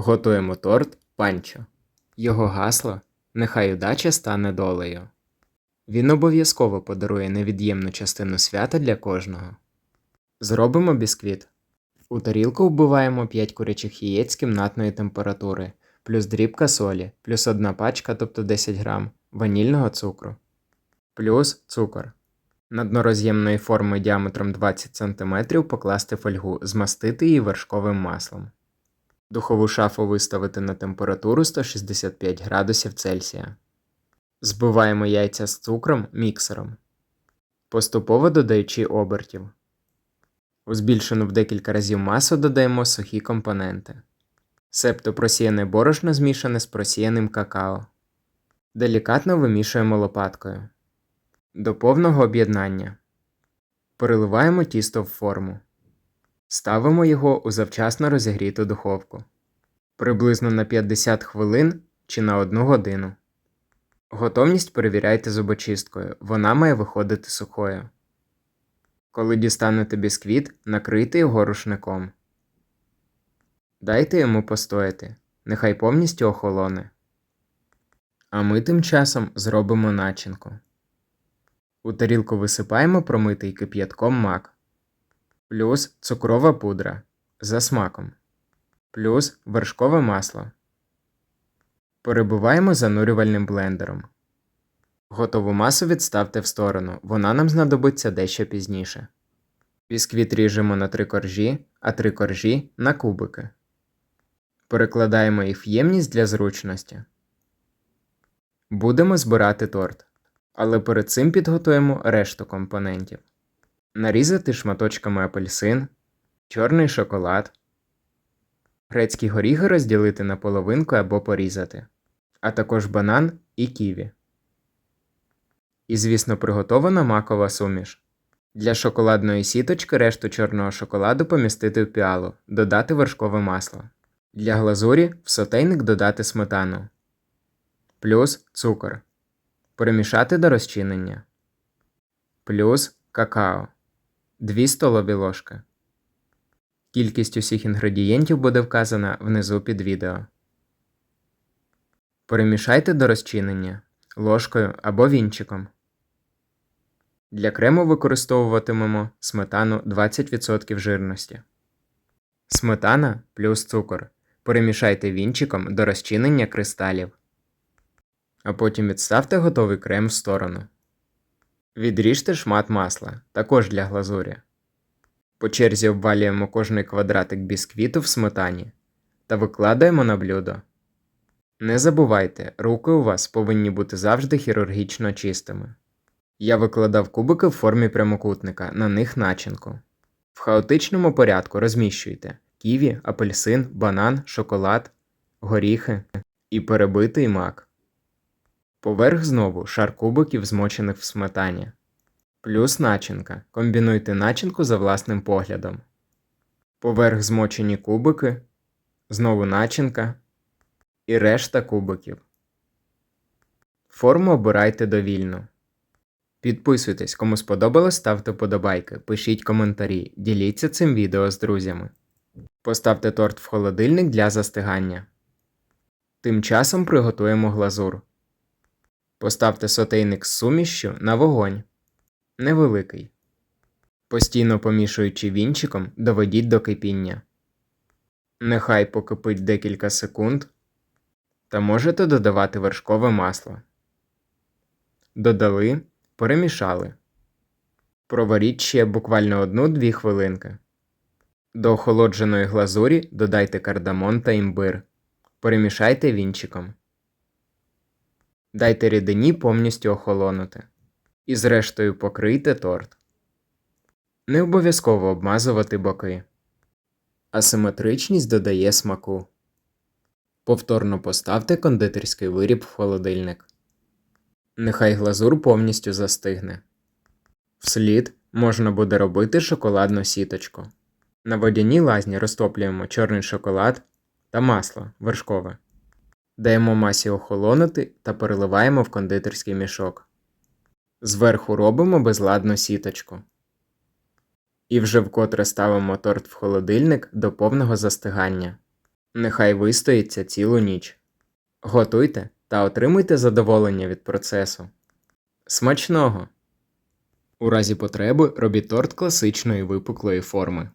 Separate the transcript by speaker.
Speaker 1: Готуємо торт панчо. Його гасло Нехай удача стане долею. Він обов'язково подарує невід'ємну частину свята для кожного. Зробимо бісквіт. У тарілку вбиваємо 5 курячих яєць кімнатної температури, плюс дрібка солі, плюс одна пачка, тобто 10 грам, ванільного цукру, плюс цукор. На дно роз'ємної форми діаметром 20 см покласти фольгу, змастити її вершковим маслом. Духову шафу виставити на температуру 165 градусів Цельсія. Збиваємо яйця з цукром міксером, поступово додаючи обертів. У збільшену в декілька разів масу додаємо сухі компоненти. Септо просіяне борошно змішане з просіяним какао. Делікатно вимішуємо лопаткою. До повного об'єднання. Переливаємо тісто в форму. Ставимо його у завчасно розігріту духовку. Приблизно на 50 хвилин чи на 1 годину. Готовність перевіряйте зубочисткою, вона має виходити сухою. Коли дістанете бісквіт, накрийте його рушником. Дайте йому постояти, нехай повністю охолоне. А ми тим часом зробимо начинку. У тарілку висипаємо промитий кип'ятком мак, плюс цукрова пудра за смаком, плюс вершкове масло. Перебиваємо занурювальним блендером. Готову масу відставте в сторону, вона нам знадобиться дещо пізніше. Бісквіт ріжемо на три коржі, а три коржі на кубики. Перекладаємо їх в ємність для зручності. Будемо збирати торт, але перед цим підготуємо решту компонентів. Нарізати шматочками апельсин, чорний шоколад, грецькі горіхи розділити на половинку або порізати, а також банан і ківі. І, звісно, приготована макова суміш. Для шоколадної сіточки решту чорного шоколаду помістити в піалу, додати вершкове масло. Для глазурі в сотейник додати сметану. Плюс цукор. Перемішати до розчинення. Плюс какао. 2 столові ложки. Кількість усіх інгредієнтів буде вказана внизу під відео. Перемішайте до розчинення ложкою або вінчиком. Для крему використовуватимемо сметану 20% жирності. Сметана плюс цукор. Перемішайте вінчиком до розчинення кристалів. А потім відставте готовий крем в сторону. Відріжте шмат масла, також для глазурі. По черзі обвалюємо кожний квадратик бісквіту в сметані та викладаємо на блюдо. Не забувайте, руки у вас повинні бути завжди хірургічно чистими. Я викладав кубики в формі прямокутника, на них начинку. В хаотичному порядку розміщуйте ківі, апельсин, банан, шоколад, горіхи і перебитий мак. Поверх знову шар кубиків, змочених в сметані. Плюс начинка. Комбінуйте начинку за власним поглядом. Поверх змочені кубики, знову начинка і решта кубиків. Форму обирайте довільно. Підписуйтесь, кому сподобалось, ставте подобайки, пишіть коментарі, діліться цим відео з друзями. Поставте торт в холодильник для застигання. Тим часом приготуємо глазур. Поставте сотейник з сумішшю на вогонь. Невеликий. Постійно помішуючи вінчиком, доведіть до кипіння. Нехай покипить декілька секунд. Та можете додавати вершкове масло. Додали, перемішали. Проваріть ще буквально 1-2 хвилинки. До охолодженої глазурі додайте кардамон та імбир. Перемішайте вінчиком. Дайте рідині повністю охолонути. І зрештою покрийте торт. Не обов'язково обмазувати боки. Асиметричність додає смаку. Повторно поставте кондитерський виріб в холодильник. Нехай глазур повністю застигне. Вслід можна буде робити шоколадну сіточку. На водяній лазні розтоплюємо чорний шоколад та масло вершкове. Даємо масі охолонути та переливаємо в кондитерський мішок. Зверху робимо безладну сіточку. І вже вкотре ставимо торт в холодильник до повного застигання. Нехай вистоїться цілу ніч. Готуйте та отримуйте задоволення від процесу. Смачного! У разі потреби робіть торт класичної випуклої форми.